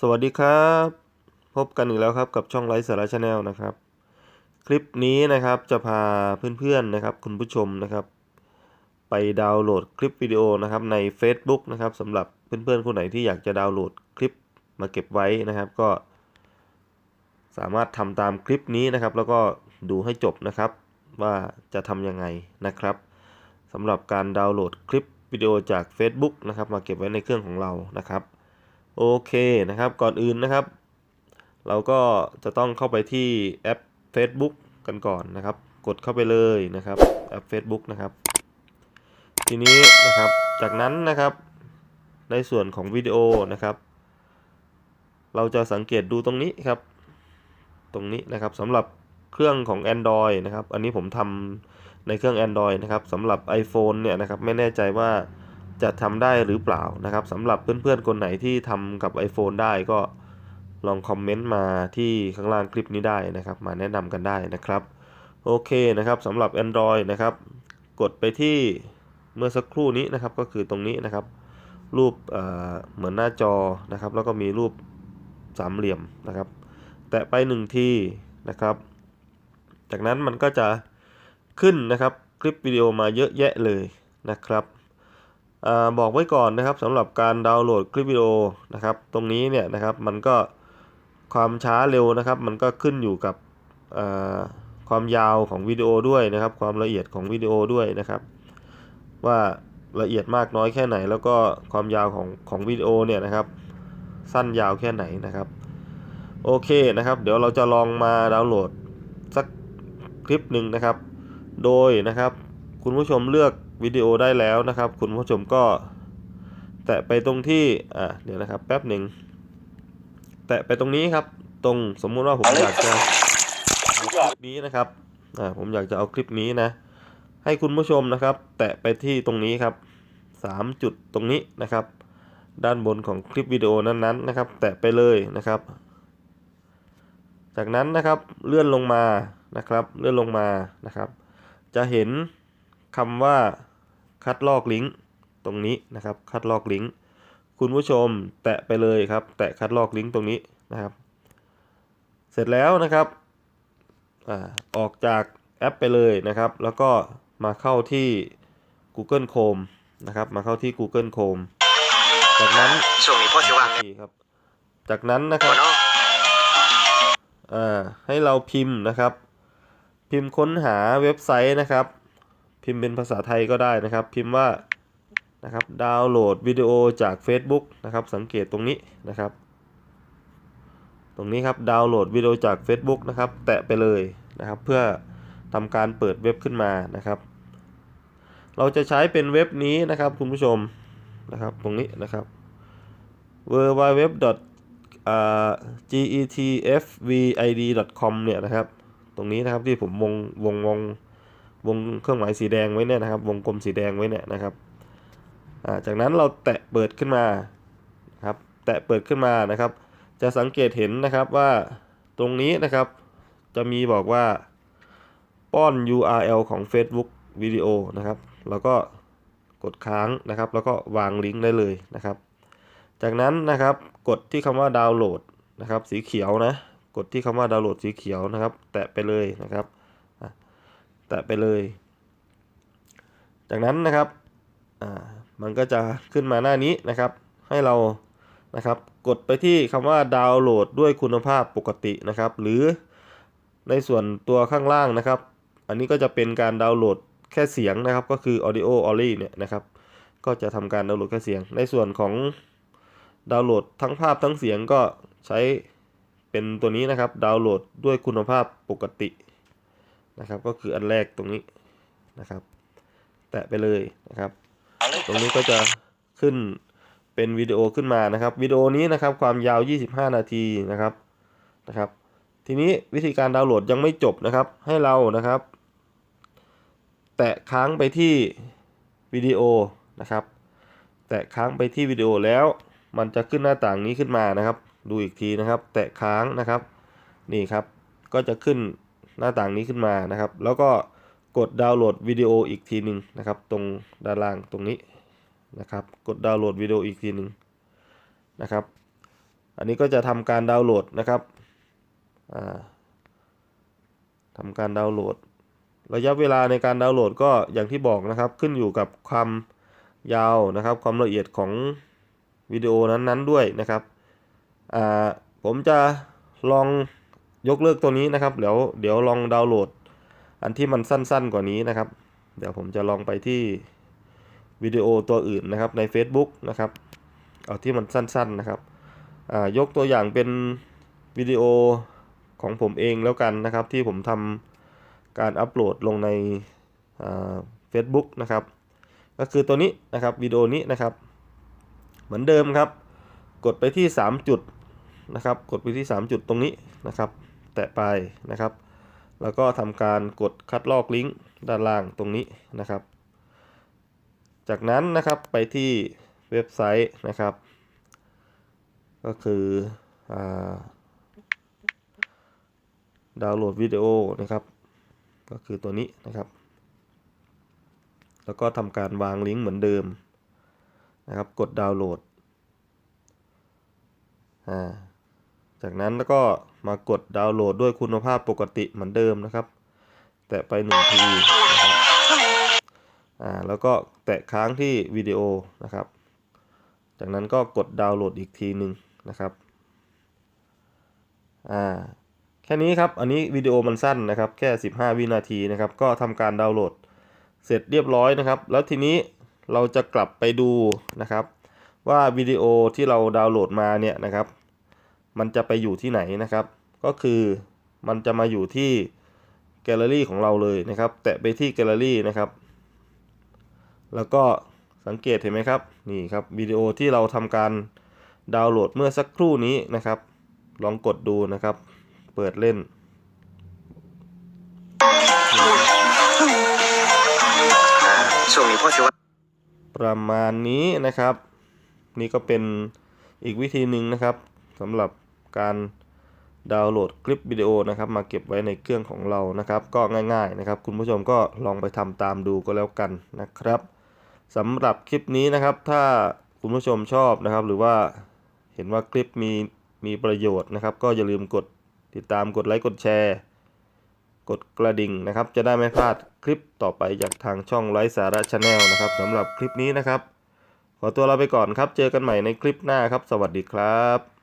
สวัสดีครับ พบกันอีกแล้วครับกับช่องไลฟ์สาระชาแนลนะครับ คลิปนี้นะครับจะพาเพื่อนๆนะครับ คุณผู้ชมนะครับ ไปดาวน์โหลดคลิปวิดีโอนะครับใน Facebook นะครับสำหรับเพื่อนๆคนไหนที่อยากจะดาวน์โหลดคลิปมาเก็บไว้นะครับ ก็ สามารถทำตามคลิปนี้นะครับ แล้วก็ดูให้จบนะครับ ว่าจะทำยังไงนะครับสำหรับการดาวน์โหลดคลิปวิดีโอจาก Facebook นะครับ มาเก็บไว้ในเครื่องของเรานะครับ โอเคนะครับ ก่อนอื่นนะครับ เราก็จะต้องเข้าไปที่แอป Facebook กันก่อนนะครับ กดเข้าไปเลยนะครับแอป Facebook นะครับ ทีนี้นะครับ จากนั้นนะครับ ในส่วนของวิดีโอนะครับ เราจะสังเกตดูตรงนี้ครับ ตรงนี้นะครับสำหรับเครื่องของ Android นะครับ อันนี้ผมทำในเครื่อง Android นะครับสำหรับ iPhone เนี่ยนะครับ ไม่แน่ใจว่า จะทำได้หรือเปล่านะครับสำหรับเพื่อนๆคนไหนที่ทำกับ iPhone ได้ก็ลองคอมเมนต์มาที่ข้างล่างคลิปนี้ได้นะครับ มาแนะนำกันได้นะครับ โอเคนะครับสำหรับ Android นะครับ กดไปที่เมื่อสักครู่นี้นะครับก็คือตรงนี้นะครับ รูปเเหมือนหน้าจอนะครับ แล้วก็มีรูปสามเหลี่ยมนะครับ แตะไปหนึ่งทีนะครับ จากนั้นมันก็จะขึ้นนะครับคลิปวิดีโอมาเยอะแยะเลยนะครับ บอกไว้ก่อนนะครับสำหรับการดาวน์โหลดคลิปวิดีโอนะครับตรงนี้เนี่ยนะครับมันก็ความช้าเร็วนะครับ มันก็ขึ้นอยู่กับความยาวของวิดีโอด้วยนะครับ ความละเอียดของวิดีโอด้วยนะครับ ว่าละเอียดมากน้อยแค่ไหน แล้วก็ความยาวของของวิดีโอเนี่ยนะครับ สั้นยาวแค่ไหนนะครับโอเคนะครับ เดี๋ยวเราจะลองมาดาวน์โหลดสักคลิปหนึ่งนะครับ โดยนะครับ คุณผู้ชมเลือก วิดีโอได้แล้วนะครับ คุณผู้ชมก็ แตะไปตรงที่อ่าเดี๋ยวนะครับแป๊บหนึ่งแตะไปตรงนี้ครับ ตรงสมมุติว่าผมอยากจะคลิปนี้นะครับอ่าผมอยากจะเอาคลิปนี้นะ ให้คุณผู้ชมนะครับ แตะไปที่ตรงนี้ครับสามจุดตรงนี้นะครับ ด้านบนของคลิปวิดีโอนั้นๆนะครับ แตะไปเลยนะครับ จากนั้นนะครับเลื่อนลงมานะครับ เลื่อนลงมานะครับ จะเห็นคำว่า คัดลอกลิงก์ตรงนี้นะครับ คัดลอกลิงก์คุณผู้ชมแตะไปเลยครับ แตะคัดลอกลิงก์ตรงนี้นะครับ เสร็จแล้วนะครับอออกจากแอปไปเลยนะครับ แล้วก็มาเข้าที่ Google Chrome นะครับ มาเข้าที่ Google Chrome จากนั้นช่วงนี้พ่อชิว่าทีครับ จากนั้นนะครับเนาะอ่าให้เราพิมพ์นะครับ พิมพ์ค้นหาเว็บไซต์นะครับ พิมพ์เป็นภาษาไทยก็ได้นะครับ พิมพ์ว่านะครับดาวน์โหลดวิดีโอจาก Facebook นะครับ สังเกตตรงนี้นะครับ ตรงนี้ครับดาวน์โหลดวิดีโอจาก Facebook นะครับ แตะไปเลยนะครับ เพื่อทำการเปิดเว็บขึ้นมานะครับ เราจะใช้เป็นเว็บนี้นะครับคุณผู้ชมนะครับ ตรงนี้นะครับ w w w getfvid.com เนี่ยนะครับ ตรงนี้นะครับที่ผมวงวงวงวง วงเครื่องหมายสีแดงไว้เนี่ยนะครับ วงกลมสีแดงไว้เนี่ยนะครับาจากนั้นเราแตะเปิดขึ้นมาครับแตะเปิดขึ้นมานะครับ จะสังเกตเห็นนะครับว่าตรงนี้นะครับ จะมีบอกว่าป้อน URL ของ Facebook วิดีโอนะครับ แล้วก็กดค้างนะครับ แล้วก็วางลิงก์ได้เลยนะครับ จากนั้นนะครับกดที่คำว่าดาวน์โหลดนะครับ สีเขียวนะ กดที่คำว่าดาวน์โหลดสีเขียวนะครับ แตะไปเลยนะครับ แตะไปเลย จากนั้นนะครับอ่ามันก็จะขึ้นมาหน้านี้นะครับ ให้เรานะครับกดไปที่คำว่าดาวน์โหลดด้วยคุณภาพปกตินะครับ หรือในส่วนตัวข้างล่างนะครับ อันนี้ก็จะเป็นการดาวน์โหลดแค่เสียงนะครับ ก็คือ audio only เนี่ยนะครับ ก็จะทำการดาวน์โหลดแค่เสียง ในส่วนของดาวน์โหลดทั้งภาพทั้งเสียงก็ใช้เป็นตัวนี้นะครับ ดาวน์โหลดด้วยคุณภาพปกติ นะครับ ก็คืออันแรกตรงนี้นะครับ แตะไปเลยนะครับ ตรงนี้ก็จะขึ้นเป็นวิดีโอขึ้นมานะครับวิดีโอนี้นะครับความยาว 25 นาทีนะครับนะครับ ทีนี้วิธีการดาวน์โหลดยังไม่จบนะครับ ให้เรานะครับ แตะค้างไปที่วิดีโอนะครับ แตะค้างไปที่วิดีโอแล้ว มันจะขึ้นหน้าต่างนี้ขึ้นมานะครับ ดูอีกทีนะครับ แตะค้างนะครับ นี่ครับก็จะขึ้น หน้าต่างนี้ขึ้นมานะครับ แล้วก็กดดาวน์โหลดวิดีโออีกทีหนึ่งนะครับ ตรงด้านล่างตรงนี้นะครับ กดดาวน์โหลดวิดีโออีกทีหนึ่งนะครับ อันนี้ก็จะทำการดาวน์โหลดนะครับอ่าทำการดาวน์โหลด ระยะเวลาในการดาวน์โหลดก็อย่างที่บอกนะครับ ขึ้นอยู่กับความยาวนะครับ ความละเอียดของวิดีโอนั้นๆด้วยนะครับผมจะลอง ยกเลิกตัวนี้นะครับ เดี๋ยวเดี๋ยวลองดาวน์โหลด อันที่มันสั้นๆกว่านี้นะครับ เดี๋ยวผมจะลองไปที่วิดีโอตัวอื่นนะครับใน Facebook นะครับ เอาที่มันสั้นๆนะครับอ่ายกตัวอย่างเป็นวิดีโอของผมเองแล้วกันนะครับ ที่ผมทำการอัปโหลดลงในเฟซบุ๊กนะครับ ก็คือตัวนี้นะครับวิดีโอนี้นะครับ เหมือนเดิมครับ กดไปที่ 3 จุดนะครับ กดไปที่ 3 จุดตรงนี้นะครับ แตะไปนะครับ แล้วก็ทำการกดคัดลอกลิงก์ด้านล่างตรงนี้นะครับ จากนั้นนะครับไปที่เว็บไซต์นะครับ ก็คืออดาวน์โหลดวิดีโอนะครับ ก็คือตัวนี้นะครับ แล้วก็ทำการวางลิงก์เหมือนเดิมนะครับ กดดาวน์โหลดอ่า จากนั้นแล้วก็มากดดาวน์โหลดด้วยคุณภาพปกติเหมือนเดิมนะครับ แตะไปหนึ่งทีนะครับอ่าแล้วก็แตะค้างที่วิดีโอนะครับ จากนั้นก็กดดาวน์โหลดอีกทีหนึ่งนะครับอ่าแค่นี้ครับ อันนี้วิดีโอมันสั้นนะครับ แค่ 15 วินาทีนะครับ ก็ทำการดาวน์โหลดเสร็จเรียบร้อยนะครับ แล้วทีนี้เราจะกลับไปดูนะครับ ว่าวิดีโอที่เราดาวน์โหลดมาเนี่ยนะครับ มันจะไปอยู่ที่ไหนนะครับ ก็คือมันจะมาอยู่ที่แกลเลอรี่ของเราเลยนะครับ แตะไปที่แกลเลอรี่นะครับ แล้วก็สังเกตเห็นไหมครับ นี่ครับวิดีโอที่เราทำการดาวน์โหลดเมื่อสักครู่นี้นะครับ ลองกดดูนะครับ เปิดเล่นช่วงนี้พ่อชิว่าประมาณนี้นะครับ นี่ก็เป็นอีกวิธีหนึ่งนะครับสำหรับ การดาวน์โหลดคลิปวิดีโอนะครับมาเก็บไว้ในเครื่องของเรานะครับ ก็ง่ายๆนะครับ คุณผู้ชมก็ลองไปทำตามดูก็แล้วกันนะครับสำหรับคลิปนี้นะครับ ถ้าคุณผู้ชมชอบนะครับ หรือว่าเห็นว่าคลิปมีมีประโยชน์นะครับ ก็อย่าลืมกดติดตามกดไลค์กดแชร์ กดกระดิ่งนะครับ จะได้ไม่พลาดคลิปต่อไปจากทางช่องไลฟ์สาระชาแนลนะครับสำหรับคลิปนี้นะครับ ขอตัวลาไปก่อนครับ เจอกันใหม่ในคลิปหน้าครับ สวัสดีครับ